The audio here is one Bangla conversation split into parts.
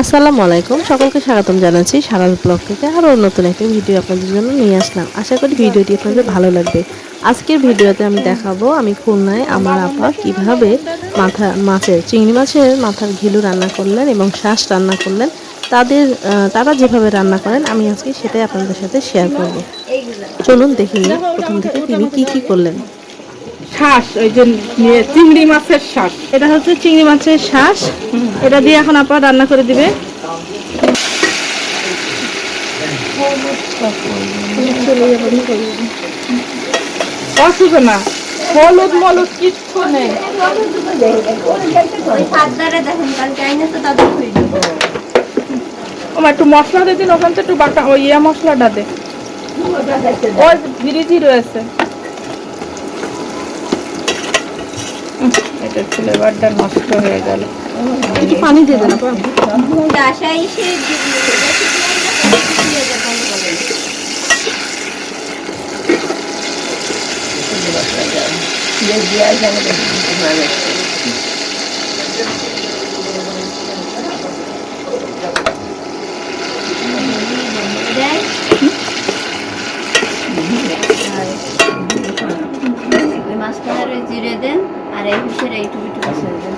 আসসালামু আলাইকুম। সকলকে স্বাগতম জানাচ্ছি সারাল ব্লগ থেকে। আরও নতুন একটা ভিডিও আপনাদের জন্য নিয়ে আসলাম। আশা করি ভিডিওটি আপনাদের ভালো লাগবে। আজকের ভিডিওতে আমি দেখাবো আমি খুলনায় আমার আপা কীভাবে মাথা মাছের চিংড়ি মাছের মাথার ঘিলু রান্না করলেন এবং শ্বাস রান্না করলেন। তাদের তারা যেভাবে রান্না করেন আমি আজকে সেটাই আপনাদের সাথে শেয়ার করব। চলুন দেখি প্রথম থেকে তিনি কি কি করলেন। শ্বাস ওই যে চিংড়ি মাছের শ্বাস এটা হচ্ছে চিংড়ি মাছের শ্বাস এটা দিয়ে এখন আপা রান্না করে দিবে। অসুবিধা না হলুদ মলুদ কিচ্ছু নেই। একটু মশলা দিয়ে দিন ওখান থেকে একটু বাটা ওই ইয়া মশলাটা দে। ওই ফ্রিজই রয়েছে। উম, এটার ফ্লেভারটা নষ্ট হয়ে গেল। একটু পানি দিয়ে দেন মাঝখানে ওই জিরে দেন আর এই হুসের এইটুকু একটু বসে দেন।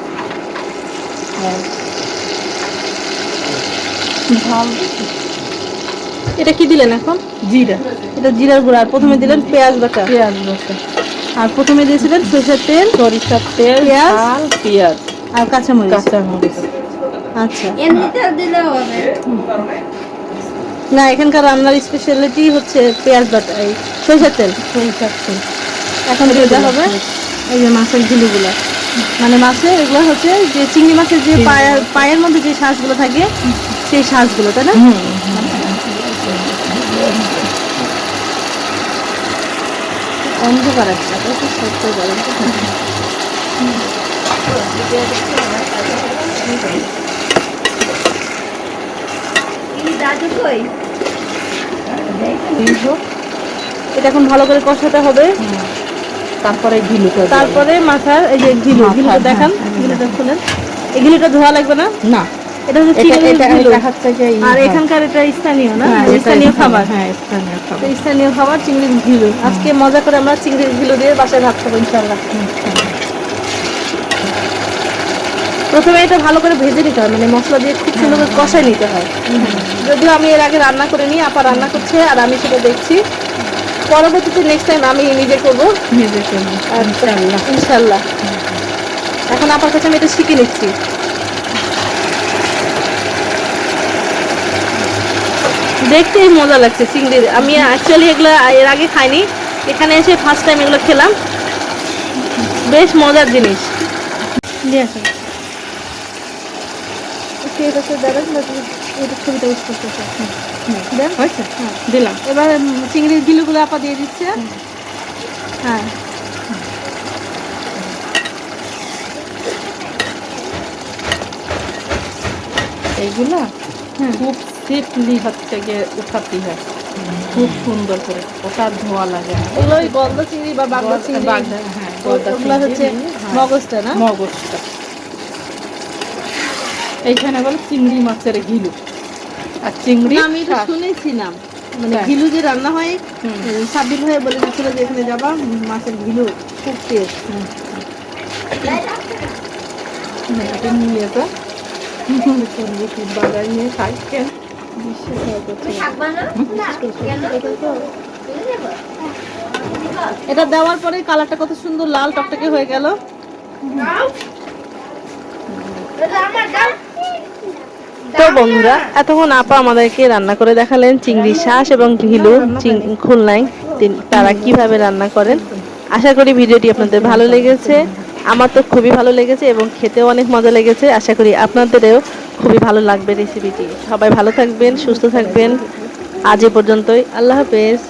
এটা কি দিলেন এখন? জিরা। এটা জিরার গুঁড়া। আর প্রথমে দিলেন পেঁয়াজ বাটা। পেঁয়াজ বসে আর প্রথমে দিয়েছিলেন সরষের তেল সরিষার তেল পেঁয়াজ। ঝাল পেঁয়াজ। আর কাঁচামরিচ। কাঁচামরিচ। আচ্ছা। এমনিতে দিলেও হবে। না এখানকার রান্নার স্পেশালিটি হচ্ছে পেঁয়াজ বাটা এই সরষের তেল। সরিষার তেল। এখন দিয়ে দেওয়া হবে? এই যে মাছের ঝিলুগুলো মানে মাছের এগুলো হচ্ছে যে চিংড়ি মাছের যে পায়ের পায়ের মধ্যে যে শ্বাসগুলো থাকে সেই শ্বাসগুলো তাই না? অন্ধকার একটা তো সত্য গরম এই দাদু কই? এটা এখন ভালো করে কষাতে হবে। তারপরে দেব। তারপরে মাথার এই যে ঘিলু ঘিলুটা হ্যাঁ, দেখান হ্যাঁ, ঘিলুটা খুলেন। এই ঘিলুটা ধোয়া লাগবে না? না। এটা হচ্ছে ঘিলু। আর এখানকার এটা স্থানীয় না? হ্যাঁ, স্থানীয় খাবার। হ্যাঁ স্থানীয় খাবার। স্থানীয় খাবার চিংড়ির ঘিলু আজকে মজা করে আমরা চিংড়ির ঘিলু দিয়ে বাসায় ভাত খাব ইনশাল্লাহ প্রথমে এটা ভালো করে ভেজে নিতে হয় মানে মশলা দিয়ে খুব সুন্দর করে কষায় নিতে হয়। যদিও আমি এর আগে রান্না করে নিই আপা রান্না করছে আর আমি সেটা দেখছি। পরবর্তীতে নেক্সট টাইম আমি নিজে করব। নিজে করব। ইনশাআল্লাহ। ইনশাল্লাহ এখন আপার কাছে আমি এটা শিখে নিচ্ছি। দেখতেই মজা লাগছে চিংড়ির আমি অ্যাকচুয়ালি এগুলো এর আগে খাইনি। এখানে এসে ফার্স্ট টাইম এগুলো খেলাম। বেশ মজার জিনিস। তুমি এটা ছবিটা ইউজ করতেছে। দেন? হয়েছে দিলাম। এবার চিংড়ির গিলুগুলো আপা দিয়ে দিচ্ছে। হ্যাঁ। এইগুলা হুম। খুব সেফলি হচ্ছে গিয়ে উঠাতে হয়। খুব সুন্দর করে ওটা ধোয়া লাগে। ওই গলদা চিংড়ি বা বাগদা চিংড়ি। হ্যাঁ, ওগুলো হচ্ছে হ্যাঁ। মগজটা না? মগজটা। এইখানে বলে চিংড়ি মাছের ঘিলু আর চিংড়ি? আমি এটা শুনেছিলাম। মানে তাই? ঘিলু যে রান্না হয় সাবিল হয়ে বলে দিচ্ছিল যে এখানে যাবা মাছের ঘিলু খুব টেস্ট এটা নিয়ে যা সঙ্গে খুব বাজার নিয়ে দেবো? এটা দেওয়ার পরে কালারটা কত সুন্দর লাল টকটকে হয়ে গেল। আমার দাও। তো বন্ধুরা, এতক্ষণ আপা আমাদেরকে রান্না করে দেখালেন চিংড়ি শাঁস এবং ঘিলু খুলনায়। তারা কীভাবে রান্না করেন। আশা করি ভিডিওটি আপনাদের ভালো লেগেছে। আমার তো খুবই ভালো লেগেছে এবং খেতেও অনেক মজা লেগেছে। আশা করি আপনাদেরও খুবই ভালো লাগবে রেসিপিটি। সবাই ভালো থাকবেন, সুস্থ থাকবেন। আজ এ পর্যন্তই। আল্লাহ হাফেজ।